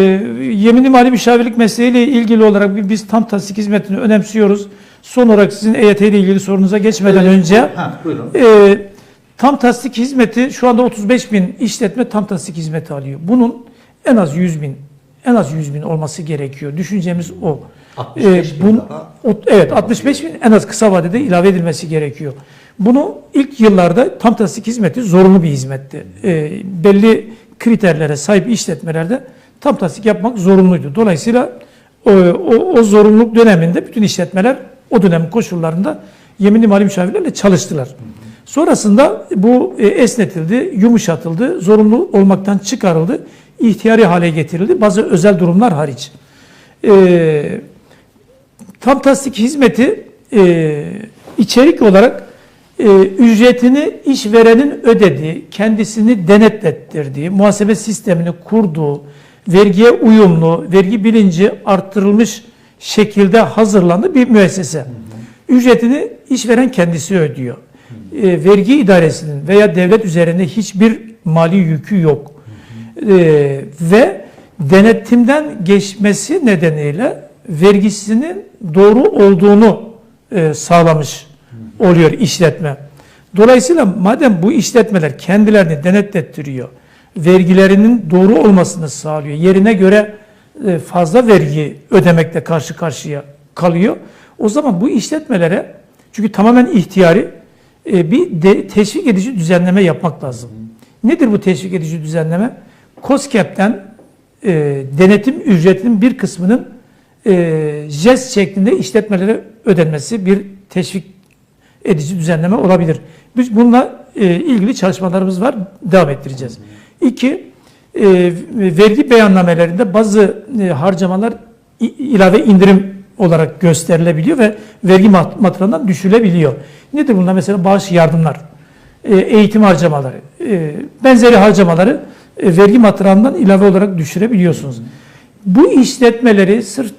Ee, Yeminli mali müşavirlik mesleğiyle ilgili olarak bi- biz tam tasdik hizmetini önemsiyoruz. Son olarak sizin EYT ile ilgili sorunuza geçmeden önce Ha, e, tam tasdik hizmeti şu anda 35 bin işletme tam tasdik hizmeti alıyor. Bunun en az 100 bin en az 100 bin olması gerekiyor. Düşüncemiz o. 65 bin bun- o- evet 65 bin en az kısa vadede ilave edilmesi gerekiyor. Bunu ilk yıllarda tam tasdik hizmeti zorunlu bir hizmetti. E, belli kriterlere sahip işletmelerde tam tasdik yapmak zorunluydu. Dolayısıyla o, o, o zorunluluk döneminde bütün işletmeler o dönem koşullarında yeminli mali müşavirlerle çalıştılar. Sonrasında bu e, esnetildi, yumuşatıldı, zorunlu olmaktan çıkarıldı, ihtiyari hale getirildi bazı özel durumlar hariç. E, tam tasdik hizmeti e, içerik olarak e, ücretini işverenin ödediği, kendisini denetlettirdiği, muhasebe sistemini kurduğu, vergiye uyumlu, vergi bilinci arttırılmış şekilde hazırlandığı bir müessese. Ücretini işveren kendisi ödüyor. E, vergi idaresinin veya devlet üzerinde hiçbir mali yükü yok. E, ve denetimden geçmesi nedeniyle vergisinin doğru olduğunu e, sağlamış oluyor işletme. Dolayısıyla madem bu işletmeler kendilerini denetlettiriyor, vergilerinin doğru olmasını sağlıyor, yerine göre e, fazla vergi ödemekle karşı karşıya kalıyor. O zaman bu işletmelere çünkü tamamen ihtiyari e, bir teşvik edici düzenleme yapmak lazım. Nedir bu teşvik edici düzenleme? COSGAP'ten e, denetim ücretinin bir kısmının e, jest şeklinde işletmelere ödenmesi bir teşvik edici düzenleme olabilir. Biz bununla ilgili çalışmalarımız var, devam ettireceğiz. İki, e, vergi beyannamelerinde bazı e, harcamalar ilave indirim olarak gösterilebiliyor ve vergi mat- matrağından düşülebiliyor. Nedir bunlar? Mesela bağış yardımlar, e, eğitim harcamaları, benzeri harcamaları vergi matrağından ilave olarak düşürebiliyorsunuz. Bu işletmeleri sırf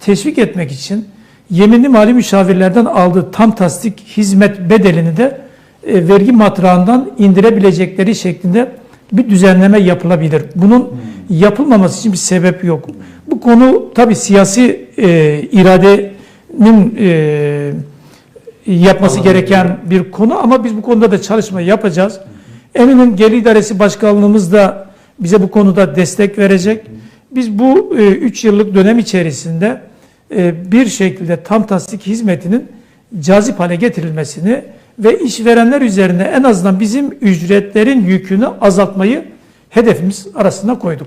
teşvik etmek için yeminli mali müşavirlerden aldığı tam tasdik hizmet bedelini de vergi matrağından indirebilecekleri şeklinde bir düzenleme yapılabilir. Bunun yapılmaması için bir sebep yok. Bu konu tabi siyasi e, iradenin e, yapması gereken bir konu ama biz bu konuda da çalışma yapacağız. Eminim Gelir İdaresi Başkanlığımız da bize bu konuda destek verecek. Biz bu 3 yıllık dönem içerisinde e, bir şekilde tam tasdik hizmetinin cazip hale getirilmesini ve işverenler üzerine en azından bizim ücretlerin yükünü azaltmayı hedefimiz arasında koyduk.